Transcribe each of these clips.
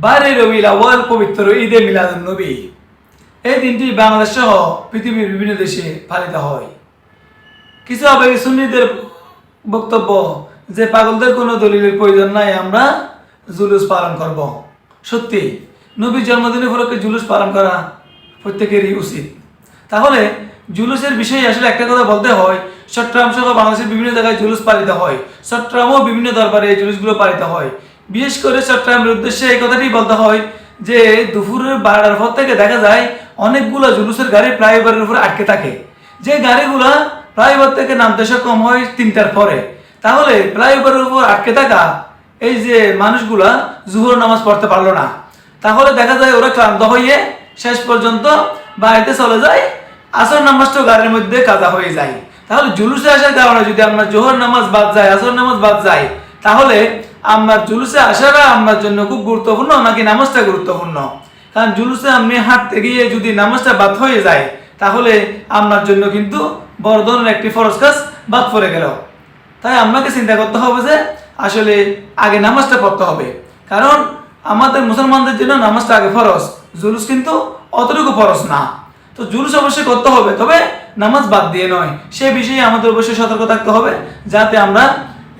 বারে রবিউল আউয়াল পবিত্র ঈদে মিলাদুন নবী। এই দিনটি বাংলাদেশ সহ পৃথিবীর বিভিন্ন দেশে পালিত হয়। কিছু আবেগী সুন্নিদের বক্তব্য, যে পাগলদের কোনো দলিলের প্রয়োজন নাই, আমরা জুলুস পালন করব। সত্যি, নবীর জন্মদিন উপলক্ষে জুলুস পালন করা প্রত্যেকেরই উচিত। তাহলে, জুলুসের বিষয়ে আসলে একটা কথা বলতে হয়, চট্টগ্রাম সহ বাংলাদেশের বিভিন্ন জায়গায় জুলুস পালিত হয়। চট্টগ্রামও বিভিন্ন দরবারে এই জুলুসগুলো পালিত হয়। বিশেষ করে চট্টগ্রামের উদ্দেশ্যে এই কথাটি বলতে হয় যে দুপুরের বারোটার পর থেকে দেখা যায় অনেকগুলো জুলুসের গাড়ি ফ্লাইওভারের উপরে আটকে থাকে। যে গাড়িগুলা ফ্লাইওভার থেকে নামতে সক্ষম হয় তিনটার পরে। তাহলে ফ্লাইওভারের উপর আটকে থাকা এই যে মানুষগুলা জুহর নামাজ পড়তে পারল না। তাহলে দেখা যায় ওরা ক্লান্ত হয়ে শেষ পর্যন্ত বাড়িতে চলে যায়, আসর নামাজটাও গাড়ির মধ্যে কাজা হয়ে যায়। তাহলে জুলুসে আসার কারণে যদি আমরা জোহর নামাজ বাদ যায় আসর নামাজ বাদ যায় তাহলে আমার জুলুসে আসাটা আমার জন্য খুব গুরুত্বপূর্ণ, নাকি নামাজটা গুরুত্বপূর্ণ? কারণ জুলুসে আপনি হাঁটতে গিয়ে যদি নামাজটা বাদ হয়ে যায়, তাহলে আপনার জন্য কিন্তু বড় ধরনের একটি ফরজ কাজ বাদ পড়ে গেল। তাই আপনাকে চিন্তা করতে হবে যে, আসলে আগে নামাজটা পড়তে হবে। কারণ আমাদের মুসলমানদের জন্য নামাজটা আগে ফরজ, জুলুস কিন্তু অতটুকু ফরজ না। তো জুলুস অবশ্যই করতে হবে, তবে নামাজ বাদ দিয়ে নয়। সে বিষয়ে আমাদের অবশ্যই সতর্ক থাকতে হবে, যাতে আমরা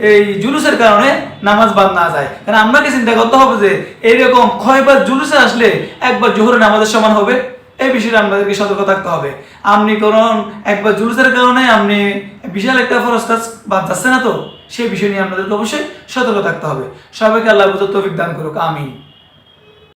এই জুলুসের কারণে নামাজ বাদ না যায়। কারণ আপনাকে চিন্তা করতে হবে যে, এইরকম কয়বার জুলুসে আসলে একবার জোহরে নামাজের সমান হবে? এই বিষয়ে আমাদেরকে সতর্ক থাকতে হবে। আপনি কারণ একবার জুলুসের কারণে আপনি বিশাল একটা ফরজ কাজ বাদ যাচ্ছে না তো? সেই বিষয় নিয়ে আপনাদেরকে অবশ্যই সতর্ক থাকতে হবে। সবাইকে আল্লাহ তৌফিক দান করুক। আমিন।